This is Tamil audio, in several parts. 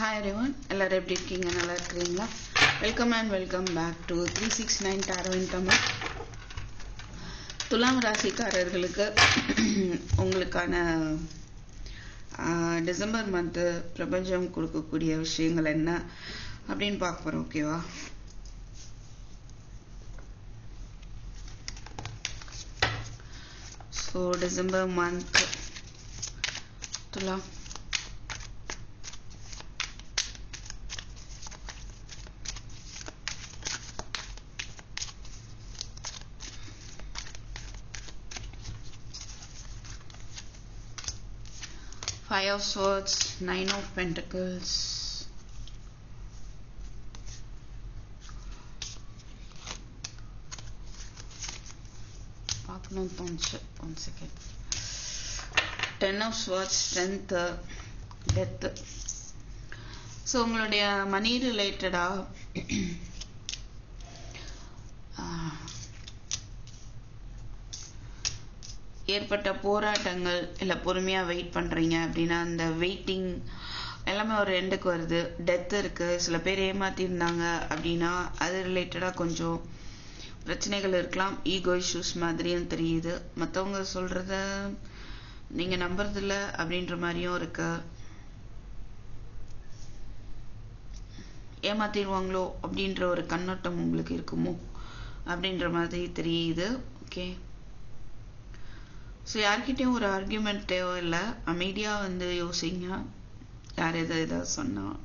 ஹாய் எரிவன் எல்லோரும் எப்படி இருக்கீங்க? நல்லா இருக்கிறீங்களா? Welcome and welcome back to three six nine டாரோவின் Tamil துலாம் ராசிக்காரர்களுக்கு உங்களுக்கான டிசம்பர் மந்த்து பிரபஞ்சம் கொடுக்கக்கூடிய விஷயங்கள் என்ன அப்படின்னு பார்க்க போகிறோம் ஓகேவா ஸோ டிசம்பர் மந்த் துலாம் Five of Swords, Nine of Pentacles. பார்க்கணும் தோணுச்சு one second ten of swords strength death so உங்களுடைய மணி ரிலேட்டடாக ஏற்பட்ட போராட்டங்கள் இல்லை பொறுமையாக வெயிட் பண்ணுறீங்க அப்படின்னா அந்த வெயிட்டிங் எல்லாமே ஒரு எண்டுக்கு வருது. டெத் இருக்குது சில பேர் ஏமாத்திருந்தாங்க அப்படின்னா அது ரிலேட்டடாக கொஞ்சம் பிரச்சனைகள் இருக்கலாம். ஈகோ இஷ்யூஸ் மாதிரியும் தெரியுது. மற்றவங்க சொல்கிறத நீங்கள் நம்புறதில்ல அப்படின்ற மாதிரியும் இருக்கு. ஏமாத்திடுவாங்களோ அப்படின்ற ஒரு கண்ணோட்டம் உங்களுக்கு இருக்குமோ அப்படின்ற மாதிரி தெரியுது. ஓகே ஸோ யார்கிட்டயும் ஒரு ஆர்கியூமெண்ட் தேவையில்லை அமைதியாக வந்து யோசிங்க. யார் எதை எதாவது சொன்னால்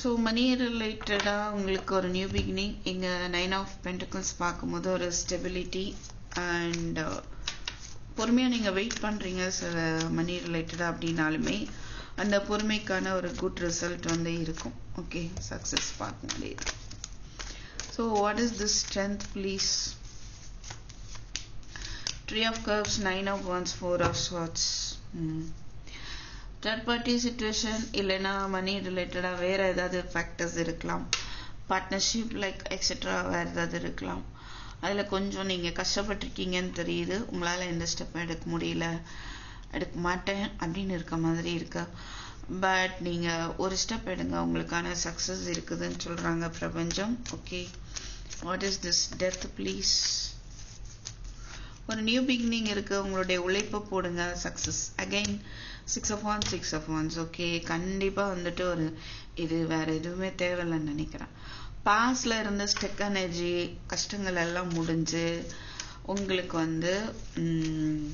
ஸோ மணி ரிலேட்டடாக உங்களுக்கு ஒரு நியூ பிகினிங் இங்கே நைன் ஆஃப் பென்டிகல்ஸ் பார்க்கும்போது ஒரு ஸ்டெபிலிட்டி அண்ட் பொறுமையாக நீங்கள் வெயிட் பண்ணுறீங்க சில மணி ரிலேட்டடாக அப்படின்னாலுமே அந்த பொறுமைக்கான ஒரு குட் ரிசல்ட் வந்து இருக்கும். ஓகே சக்ஸஸ் பார்க்க முடியுது so what is this strength please tree of Cups, Nine of Wands, Four of Swords. Third party situation இல்லைன்னா மணி ரிலேட்டடாக வேறு ஏதாவது ஃபேக்டர்ஸ் இருக்கலாம். பார்ட்னர்ஷிப் லைக் எக்ஸெட்ரா வேறு ஏதாவது இருக்கலாம். அதில் கொஞ்சம் நீங்கள் கஷ்டப்பட்டிருக்கீங்கன்னு தெரியுது. உங்களால் எந்த ஸ்டெப்பும் எடுக்க முடியல. எடுக்க மாட்டேன் அப்படின்னு இருக்க மாதிரி இருக்கு. பட் நீங்கள் ஒரு ஸ்டெப் எடுங்க. உங்களுக்கான சக்ஸஸ் இருக்குதுன்னு சொல்கிறாங்க பிரபஞ்சம். Okay what is this death please ஒரு நியூ பிகினிங் இருக்கு உங்களுடைய உழைப்பை போடுங்க success again six of one six of wands okay கண்டிப்பாக வந்துட்டு ஒரு இது வேற எதுவுமே தேவையில்லைன்னு நினைக்கிறேன். பாஸ்ல இருந்த ஸ்டெக் எனர்ஜி கஷ்டங்கள் எல்லாம் முடிஞ்சு உங்களுக்கு வந்து ம்,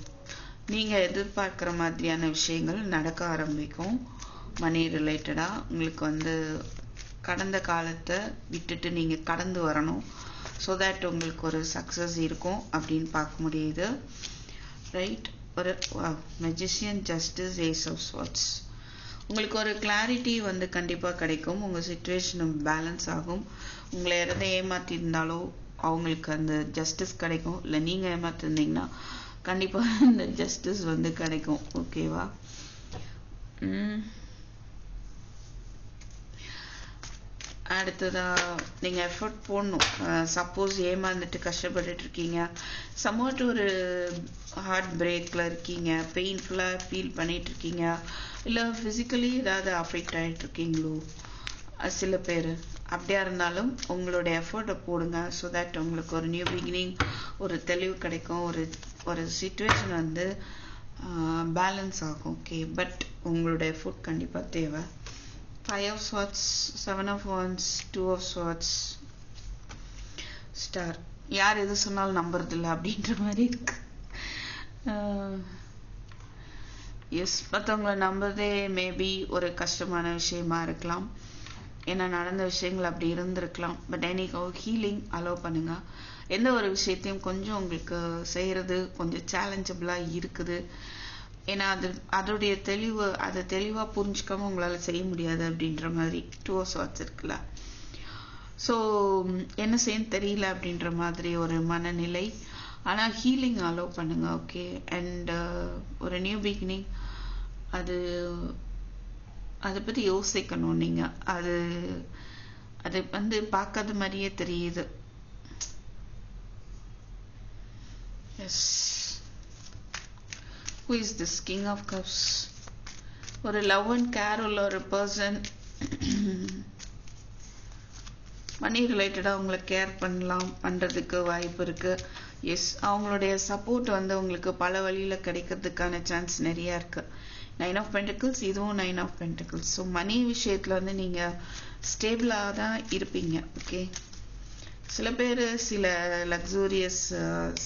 நீங்க எதிர்பார்க்குற மாதிரியான விஷயங்கள் நடக்க ஆரம்பிக்கும். மணி ரிலேட்டடாக உங்களுக்கு வந்து கடந்த காலத்தை விட்டுட்டு நீங்க கடந்து வரணும். ஸோ தட் உங்களுக்கு ஒரு சக்ஸஸ் இருக்கும் அப்படின்னு பார்க்க முடியுது. ரைட் ஒரு magician justice ace of swords உங்களுக்கு ஒரு கிளாரிட்டி வந்து கண்டிப்பாக கிடைக்கும். உங்கள் சுச்சுவேஷன் பேலன்ஸ் ஆகும். உங்களை யாராவது ஏமாற்றிருந்தாலோ அவங்களுக்கு அந்த ஜஸ்டிஸ் கிடைக்கும். இல்லை நீங்கள் ஏமாற்றிருந்தீங்கன்னா கண்டிப்பாக அந்த ஜஸ்டிஸ் வந்து கிடைக்கும். ஓகேவா அடுத்ததாக நீங்கள் எஃபர்ட் போடணும். சப்போஸ் ஏமாந்துட்டு கஷ்டப்பட்டுட்டு இருக்கீங்க. சம்வாட் ஒரு ஹார்ட் பிரேக்கில் இருக்கீங்க. பெயின்ஃபுல்லாக ஃபீல் பண்ணிகிட்டு இருக்கீங்க. இல்லை ஃபிசிக்கலி ஏதாவது அஃபெக்ட் ஆகிட்டு இருக்கீங்களோ? சில பேர். அப்படியா இருந்தாலும் உங்களோட எஃபர்ட்டை போடுங்க. ஸோ தட் உங்களுக்கு ஒரு நியூ பிகினிங் ஒரு தெளிவு கிடைக்கும். ஒரு ஒரு சுச்சுவேஷன் வந்து பேலன்ஸ் ஆகும். ஓகே பட் உங்களோட எஃபோர்ட் கண்டிப்பாக தேவை. Five of swords seven of wands two of swords star யார் எது சொன்னாலும் நம்புறதில்ல அப்படின்ற மாதிரி இருக்கு. எஸ் மற்றவங்களை நம்புறதே மேபி ஒரு கஷ்டமான விஷயமா இருக்கலாம். ஏன்னா நடந்த விஷயங்கள் அப்படி இருந்திருக்கலாம். பட் எனக்கு ஹீலிங் அலோவ் பண்ணுங்க. எந்த ஒரு விஷயத்தையும் கொஞ்சம் உங்களுக்கு செய்யறது கொஞ்சம் சேலஞ்சபிளாக இருக்குது. ஏன்னா அது அதோடைய தெளிவு அதை தெளிவாக புரிஞ்சுக்காம உங்களால் செய்ய முடியாது அப்படின்ற மாதிரி டூ வாட்ஸ் இருக்குல்ல. ஸோ என்ன செய்ய தெரியல அப்படின்ற மாதிரி ஒரு மனநிலை. ஆனால் ஹீலிங் அலோவ் பண்ணுங்க ஓகே அண்ட் uh, ஒரு நியூ பிகினிங் அது அதை பற்றி யோசிக்கணும் நீங்கள் அது அது வந்து பார்க்காத மாதிரியே தெரியுது. Yes Who is this? King of Cups. ஒரு லவ் அண்ட் கேர் உள்ள ஒரு பர்சன் மணி ரிலேட்டடாக அவங்கள கேர் பண்ணலாம் பண்ணுறதுக்கு வாய்ப்பு இருக்குது எஸ் அவங்களுடைய சப்போர்ட் வந்து உங்களுக்கு பல வழியில் கிடைக்கிறதுக்கான சான்ஸ் நிறையா இருக்குது நைன் ஆஃப் பென்டிக்கிள்ஸ் இதுவும் nine of pentacles so money விஷயத்தில் வந்து நீங்கள் ஸ்டேபிளாக தான் இருப்பீங்க ஓகே சில பேர் சில லக்ஸூரியஸ்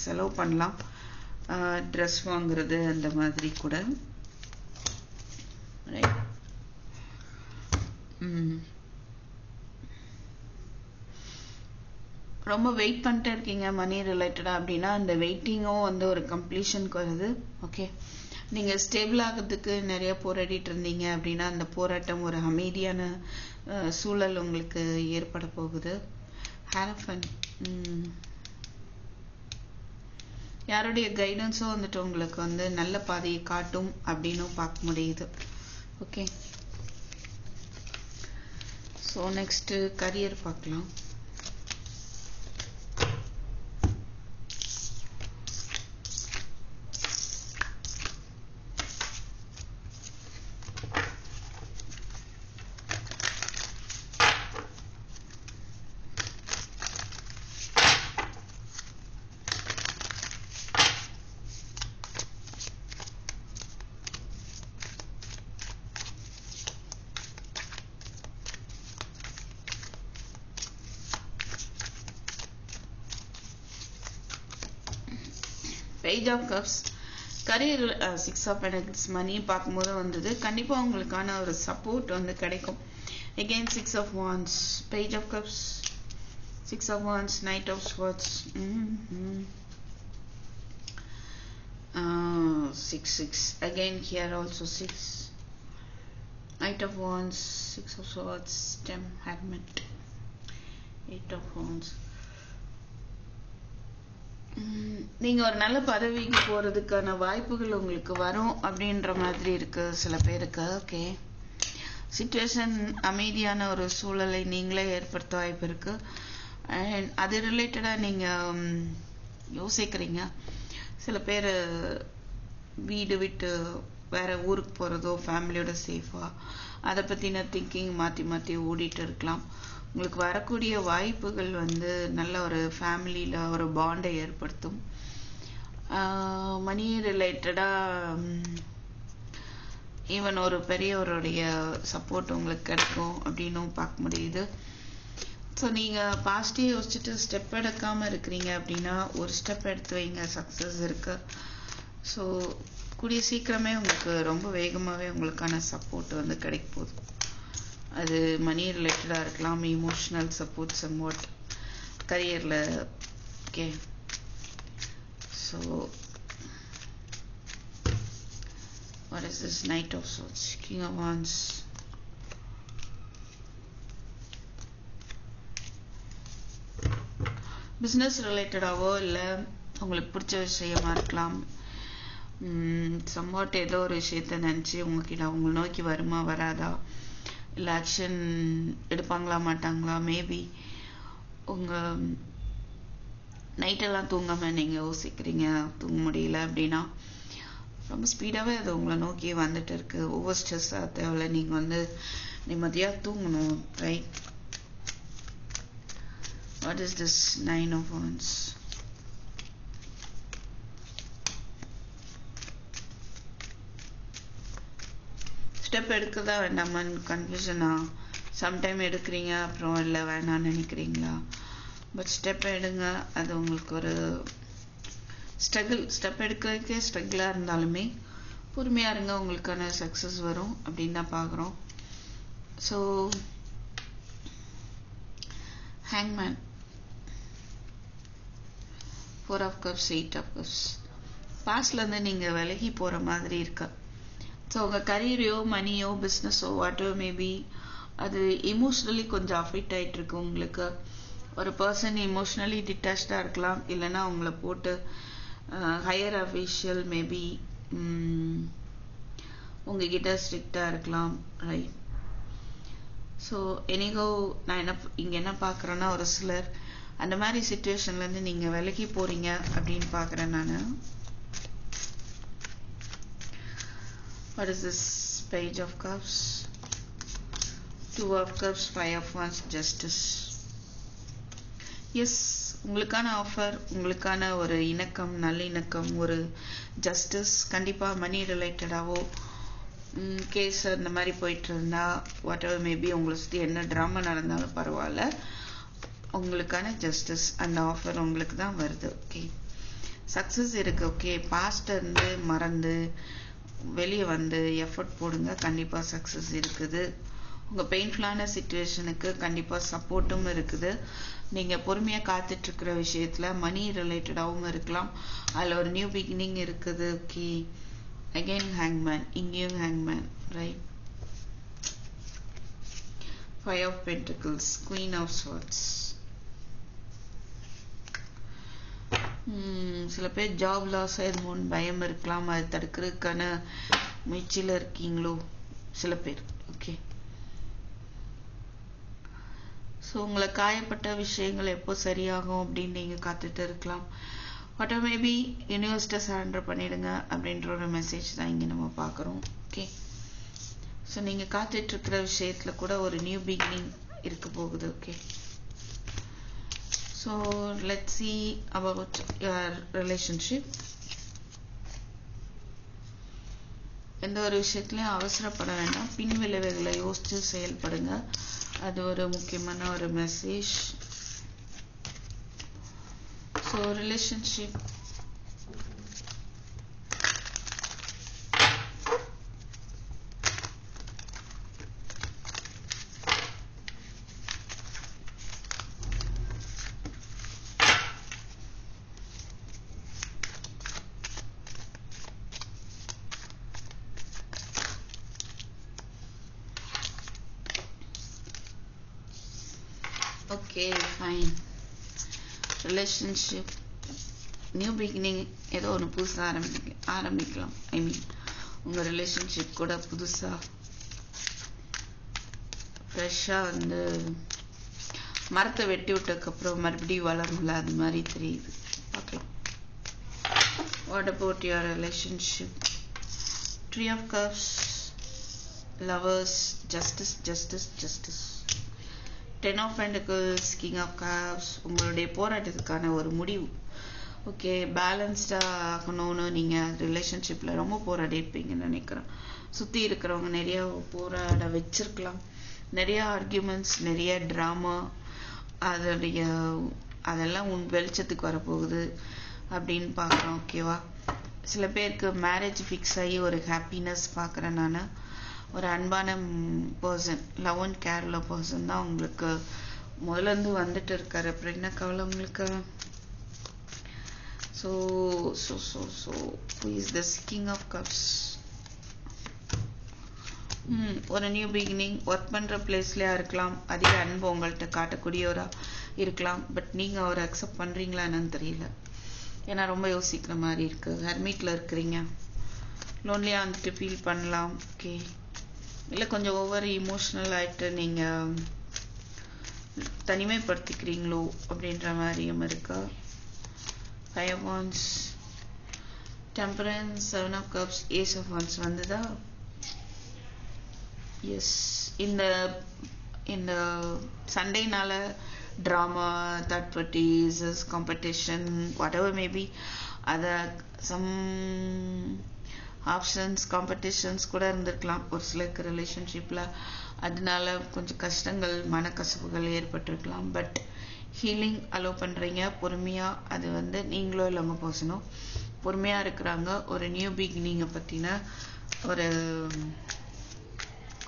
செலவு பண்ணலாம். ட்ரெஸ் வாங்குறது அந்த மாதிரி கூட. ரைட் ம். ரொம்ப வெயிட் பண்ணிட்டு இருக்கீங்க மணி ரிலேட்டடாக அப்படின்னா அந்த வெயிட்டிங்கும் வந்து ஒரு கம்ப்ளீஷனுக்கு வருது. ஓகே நீங்கள் ஸ்டேபிள் ஆகிறதுக்கு நிறைய போராடிட்டு இருந்தீங்க அப்படின்னா அந்த போராட்டம் ஒரு அமைதியான சூழல் உங்களுக்கு ஏற்பட போகுது. ஹேரஃபன் யாருடைய கைடன்ஸும் வந்துட்டு உங்களுக்கு வந்து நல்ல பாதையை காட்டும் அப்படின்னும் பார்க்க முடியுது. ஓகே ஸோ நெக்ஸ்ட்டு கரியர் பார்க்கலாம். Page of cups career six of pentacles money பார்க்கும்போது வந்தது. கண்டிப்பாக உங்களுக்கான ஒரு சப்போர்ட் வந்து கிடைக்கும். Again six of wands page of cups six of wands knight of swords six six again here also six knight of wands six of swords stem hermit eight of wands நீங்க ஒரு நல்ல பதவிக்கு போறதுக்கான வாய்ப்புகள் உங்களுக்கு வரும் அப்படின்ற மாதிரி இருக்கு சில பேருக்கு. ஓகே சுச்சுவேஷன் அமைதியான ஒரு சூழலை நீங்களே ஏற்படுத்த வாய்ப்பு இருக்கு. அண்ட் அது ரிலேட்டடாக நீங்கள் யோசிக்கிறீங்க. சில பேர் வீடு விட்டு வேற ஊருக்கு போகிறதோ ஃபேமிலியோட சேஃபாக அதை பற்றின திங்கிங் மாற்றி மாற்றி ஓடிட்டு இருக்கலாம். உங்களுக்கு வரக்கூடிய வாய்ப்புகள் வந்து நல்ல ஒரு ஃபேமிலியில் ஒரு பாண்டை ஏற்படுத்தும். மணி ரிலேட்டடாக ஈவன் ஒரு பெரியவருடைய சப்போர்ட் உங்களுக்கு கிடைக்கும் அப்படின்னும் பார்க்க முடியுது. ஸோ நீங்கள் பாசிட்டிவ் யோசிச்சுட்டு ஸ்டெப் எடுக்காமல் இருக்கிறீங்க அப்படின்னா ஒரு ஸ்டெப் எடுத்து வைங்க சக்ஸஸ் இருக்கு. ஸோ கூடிய சீக்கிரமே உங்களுக்கு ரொம்ப வேகமாகவே உங்களுக்கான சப்போர்ட் வந்து கிடைக்க போகுது. அது மணி ரிலேட்டடாக இருக்கலாம் emotional support somewhat கரியரில் okay so what is this? Knight of swords king of wands. Business ரிலேட்டடாவோ இல்லை உங்களுக்கு பிடிச்ச விஷயமா இருக்கலாம். சம்வாட் ஏதோ ஒரு விஷயத்த நினச்சி உங்ககிட்ட அவங்களை நோக்கி வருமா வராதா? இல்லை ஆக்ஷன் எடுப்பாங்களா மாட்டாங்களா மேபி உங்கள் நைட்டெல்லாம் தூங்காமல் நீங்கள் யோசிக்கிறீங்க தூங்க முடியல அப்படின்னா ரொம்ப ஸ்பீடாகவே அது உங்களை நோக்கி வந்துட்டு இருக்கு. ஓவர் ஸ்ட்ரெஸ்ஸாக தேவையில்ல. நீங்கள் வந்து நிம்மதியாக தூங்கணும் right what is this nine of wands step எடுக்கதா வேண்டாமான்னு கன்ஃபியூஷனா சம்டைம் எடுக்கிறீங்க அப்புறம் இல்லை வேணாம்னு நினைக்கிறீங்களா? பட் ஸ்டெப் எடுங்க. அது உங்களுக்கு ஒரு ஸ்ட்ரகிள் ஸ்டெப் எடுக்கிறதுக்கே ஸ்ட்ரகிளாக இருந்தாலுமே பொறுமையாக இருங்க. உங்களுக்கான சக்ஸஸ் வரும் அப்படின்னு தான் பார்க்குறோம் so ஹேங்மேன் four of cups eight of cups பாஸ்ட்லேருந்து நீங்கள் விலகி போகிற மாதிரி இருக்கா. ஸோ உங்கள் கரியரையோ மணியோ பிஸ்னஸோ வாட்டோ மேபி அது இமோஷ்னலி கொஞ்சம் அஃபெக்ட் ஆகிட்டு இருக்கு உங்களுக்கு. ஒரு பர்சன் இமோஷ்னலி டிட்டாச்சாக இருக்கலாம். இல்லைன்னா உங்களை போட்டு ஹையர் அஃபீஷியல் மேபி உங்ககிட்ட ஸ்ட்ரிக்டாக இருக்கலாம் ரைட் ஸோ எனிகோ நான் என்ன இங்கே என்ன பார்க்குறேன்னா ஒரு சிலர் அந்த மாதிரி சுச்சுவேஷன்லேருந்து நீங்கள் விலகி போகிறீங்க அப்படின்னு பார்க்குறேன் நான். What is this page of cups? Two of cups five of wands justice. Yes உங்களுக்கான ஆஃபர் உங்களுக்கான ஒரு இணக்கம் நல்லிணக்கம் ஒரு ஜஸ்டிஸ் கண்டிப்பாக மணி ரிலேட்டடாகவோ கேஸ் அந்த மாதிரி போயிட்டு இருந்தா வாட் எவர் மேபி உங்களை சுற்றி என்ன ட்ராமா நடந்தாலும் பரவாயில்ல. உங்களுக்கான ஜஸ்டிஸ் அந்த ஆஃபர் உங்களுக்கு தான் வருது ஓகே சக்ஸஸ் இருக்குது ஓகே பாஸ்ட் இருந்து மறந்து வெளியே வந்து எஃபர்ட் போடுங்க கண்டிப்பாக சக்ஸஸ் இருக்குது. உங்கள் பெயின்ஃபுல்லான சுச்சுவேஷனுக்கு கண்டிப்பாக சப்போர்ட்டும் இருக்குது. நீங்கள் பொறுமையாக காத்துட்ருக்கிற விஷயத்தில் மணி ரிலேட்டடாகவும் இருக்கலாம். அதில் ஒரு நியூ பிகினிங் இருக்குது. ஓகே அகெயின் ஹேங்மேன் இங்கேயும் ஹேங்மேன் right five of pentacles queen of swords சில பேர் ஜாப் லாஸ் ஆயிருமோன்னு பயம் இருக்கலாம். அது தடுக்கிறதுக்கான முயற்சியில் இருக்கீங்களோ? சில பேர். ஓகே ஸோ உங்களை காயப்பட்ட விஷயங்கள் எப்போ சரியாகும் அப்படின்னு நீங்கள் காத்துட்டு இருக்கலாம். வாட் மேபி யூனிவர்சிட்ட சரண்டர் பண்ணிடுங்க அப்படின்ற ஒரு மெசேஜ் தான் இங்கே நம்ம பார்க்குறோம். ஓகே ஸோ நீங்கள் காத்துட்ருக்கிற விஷயத்தில் கூட ஒரு நியூ பிகினிங் இருக்க போகுது. Okay so let see about uh, your relationship எந்த ஒரு விஷயத்துலையும் அவசரப்பட வேண்டாம். பின் விளைவுகளை யோசித்து செயல்படுங்க. அது ஒரு முக்கியமான ஒரு message so relationship okay fine relationship new beginning ஏதோ ஒன்று புதுசாக ஆரம்பிக்க ஆரம்பிக்கலாம். ஐ மீன் உங்கள் ரிலேஷன்ஷிப் கூட புதுசாக ஃப்ரெஷ்ஷாக வந்து மரத்தை வெட்டி விட்டதுக்கப்புறம் மறுபடியும் வளரும்ல அது மாதிரி தெரியுது. பார்க்கலாம் what about your relationship three of cups lovers justice justice justice ten of pentacles king of cups உங்களுடைய போராட்டத்துக்கான ஒரு முடிவு. ஓகே பேலன்ஸ்டாக ஆகணும்னு நீங்கள் ரிலேஷன்ஷிப்பில் ரொம்ப போராடி இருப்பீங்கன்னு நினைக்கிறேன். சுற்றி இருக்கிறவங்க நிறையா போராட வச்சிருக்கலாம். நிறையா ஆர்கியூமெண்ட்ஸ் நிறைய ட்ராமா அதோடைய அதெல்லாம் உன் வெளிச்சத்துக்கு வரப்போகுது அப்படின்னு பார்க்குறோம் ஓகேவா சில பேருக்கு மேரேஜ் ஃபிக்ஸ் ஆகி ஒரு ஹாப்பினஸ் பார்க்குறேன் நான். ஒரு அன்பான பர்சன் லவ் அண்ட் கேர்ல பர்சன் தான் உங்களுக்கு முதல்ல இருந்து வந்துட்டு இருக்காரு. அப்புறம் என்ன கவலை உங்களுக்கு? So so so so is the king of cups hmm ஒரு நியூ பிகினிங் ஒர்க் பண்ணுற பிளேஸ்லையாக இருக்கலாம். அதிக அன்பு உங்கள்கிட்ட காட்டக்கூடியவராக இருக்கலாம். பட் நீங்கள் அவரை அக்செப்ட் பண்ணுறீங்களா என்னன்னு தெரியல. ஏன்னா ரொம்ப யோசிக்கிற மாதிரி இருக்குது ஹெர்மீட்டில் இருக்கிறீங்க. லோன்லியாக வந்துட்டு ஃபீல் பண்ணலாம். ஓகே இல்லை கொஞ்சம் ஓவர் இமோஷ்னல் ஆகிட்டு நீங்கள் தனிமைப்படுத்திக்கிறீங்களோ அப்படின்ற மாதிரியும் இருக்கா? Five wands temperance seven of cups ace of wands வந்ததா? எஸ் இந்த இந்த சண்டேனால drama third parties competition whatever maybe அதை சம் ஆப்ஷன்ஸ் காம்படிஷன்ஸ் கூட இருந்திருக்கலாம். ஒரு சிலருக்கு ரிலேஷன்ஷிப்பில் அதனால கொஞ்சம் கஷ்டங்கள் மனக்கசப்புகள் ஏற்பட்டிருக்கலாம். பட் ஹீலிங் அலோவ் பண்ணுறீங்க பொறுமையாக அது வந்து நீங்களும் இல்லாமல் போசணும் பொறுமையாக இருக்கிறாங்க. ஒரு நியூ பிகினிங்கை பற்றின ஒரு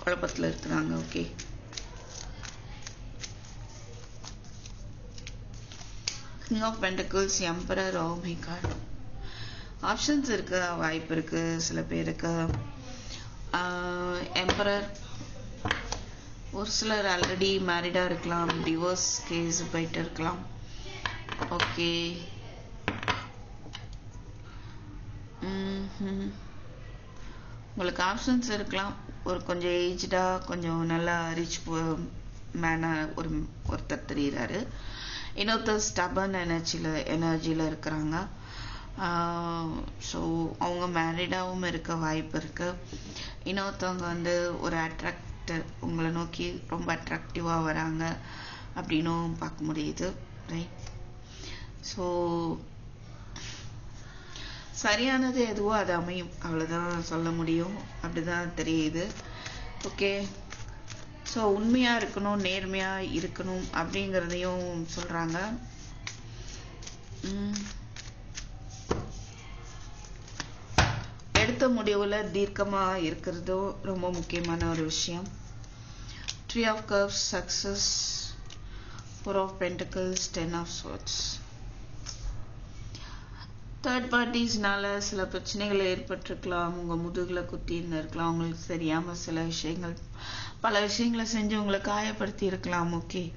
குழப்பத்தில் இருக்கிறாங்க. Okay king of pentacles emperor oh my god options இருக்க வாய்ப்பு இருக்கு சில பேருக்கு எம்பரர் ஒரு சிலர் ஆல்ரெடி மேரிடாக இருக்கலாம் டிவோர்ஸ் கேஸ் போயிட்டு இருக்கலாம். ஓகே உங்களுக்கு ஆப்ஷன்ஸ் இருக்கலாம். ஒரு கொஞ்சம் ஏஜ்டாக கொஞ்சம் நல்லா ரிச் மேனாக ஒரு ஒருத்தர் தெரிகிறாரு இன்னொருத்தர் ஸ்டபன் எனர்ஜியில் எனர்ஜியில் இருக்கிறாங்க. ஸோ அவங்க மேரிடாகவும் இருக்க வாய்ப்பு இருக்குது இன்னொருத்தவங்க வந்து ஒரு அட்ராக்டர் உங்களை நோக்கி ரொம்ப அட்ராக்டிவாக வராங்க அப்படின்னும் பார்க்க முடியுது ரைட் ஸோ சரியானது எதுவோ அது அமையும். அவ்வளோதான் சொல்ல முடியும். அப்படிதான் தெரியுது. ஓகே ஸோ உண்மையாக இருக்கணும் நேர்மையாக இருக்கணும் அப்படிங்கிறதையும் சொல்கிறாங்க முடிவில் தீர்க்கமாக இருக்கிறதும் ரொம்ப முக்கியமான ஒரு விஷயம். Three of cups success four of pentacles ten of swords third பார்ட்டிஸ்னால சில பிரச்சனைகள் ஏற்பட்டிருக்கலாம். உங்கள் முதுகில் குத்தின்னு இருக்கலாம். உங்களுக்கு தெரியாமல் சில விஷயங்கள் பல விஷயங்களை செஞ்சு உங்களை காயப்படுத்தி இருக்கலாம். ஓகே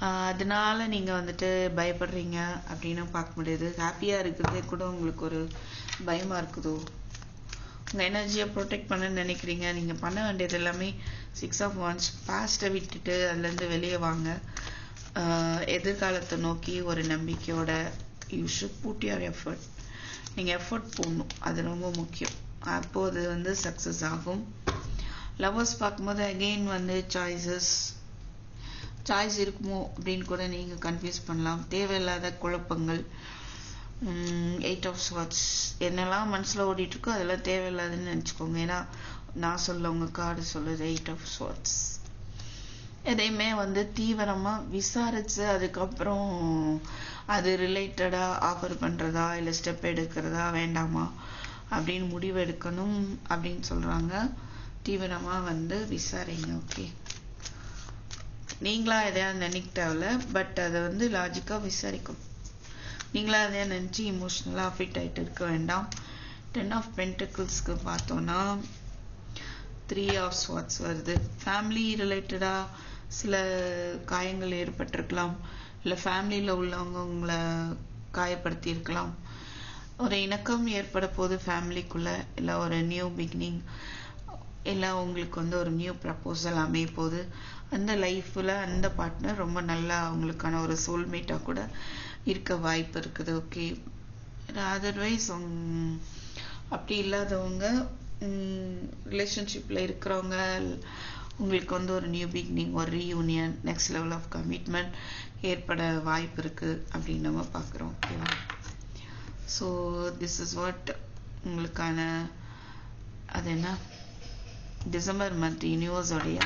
அதனால நீங்கள் வந்துட்டு பயப்படுறீங்க அப்படின்னு பார்க்க முடியுது. ஹாப்பியாக இருக்கிறதே கூட உங்களுக்கு ஒரு பயமாக இருக்குதோ? உங்கள் எனர்ஜியை ப்ரொடெக்ட் பண்ண நினைக்கிறீங்க நீங்கள் பண்ண வேண்டியது எல்லாமே சிக்ஸ் ஆஃப் ஒன்ஸ் பாஸ்ட்டை விட்டுட்டு அதுலேருந்து வெளியே வாங்க. எதிர்காலத்தை நோக்கி ஒரு நம்பிக்கையோட you should put your effort நீங்கள் எஃபர்ட் போடணும். அது ரொம்ப முக்கியம். அப்போது அது வந்து சக்ஸஸ் ஆகும். லவர்ஸ் பார்க்கும்போது அகெயின் வந்து சாய்ஸஸ் சாய்ஸ் இருக்குமோ அப்படின்னு கூட நீங்கள் கன்ஃபியூஸ் பண்ணலாம். தேவையில்லாத குழப்பங்கள். எயிட் ஆஃப் ஸ்வாட்ஸ் என்னெல்லாம் மனசில் ஓடிட்டுருக்கோ அதெல்லாம் தேவையில்லாதுன்னு நினச்சிக்கோங்க. ஏன்னா நான் சொல்ல உங்கள் கார்டு சொல்லுது எயிட் ஆஃப் ஸ்வாட்ஸ் எதையுமே வந்து தீவிரமாக விசாரித்து அதுக்கப்புறம் அது ரிலேட்டடாக ஆஃபர் பண்ணுறதா இல்லை ஸ்டெப் எடுக்கிறதா வேண்டாமா அப்படின்னு முடிவு எடுக்கணும் அப்படின்னு சொல்கிறாங்க தீவிரமாக வந்து விசாரிங்க ஓகே நீங்களா எதையாவது நினைக்க தேவையில்ல பட் அதை வந்து லாஜிக்காக விசாரிக்கணும். நீங்களா எதையா நினச்சி இமோஷ்னலாக ஃபிட் ஆகிட்டு இருக்க வேண்டாம். டென் ஆஃப் பென்டிக்கிள்ஸ்க்கு பார்த்தோன்னா த்ரீ ஆஃப் ஸ்வாட்ஸ் வருது. ஃபேமிலி ரிலேட்டடாக சில காயங்கள் ஏற்பட்டிருக்கலாம். இல்லை ஃபேமிலியில் உள்ளவங்க உங்களை காயப்படுத்தியிருக்கலாம் ஒரு இணக்கம் ஏற்பட போது ஃபேமிலிக்குள்ளே இல்லை ஒரு நியூ பிகினிங் இல்லை உங்களுக்கு வந்து ஒரு நியூ ப்ரப்போசல் அமைய போது அந்த லைஃப்பில் அந்த பார்ட்னர் ரொம்ப நல்லா அவங்களுக்கான ஒரு சோல்மேட்டாக கூட இருக்க வாய்ப்பு இருக்குது ஓகே அதர்வைஸ் அப்படி இல்லாதவங்க ரிலேஷன்ஷிப்பில் இருக்கிறவங்க உங்களுக்கு வந்து ஒரு நியூ பிகினிங் ஒரு reunion next level of commitment ஏற்பட வாய்ப்பு இருக்குது அப்படின்னு நம்ம பார்க்குறோம் ஓகேவா ஸோ திஸ் இஸ் வாட் உங்களுக்கான அது என்ன? டிசம்பர் மந்த் யூனிவர்ஸோடைய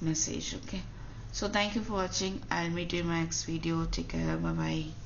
message okay? So thank you for watching. I'll meet you in my next video. Take care. Bye bye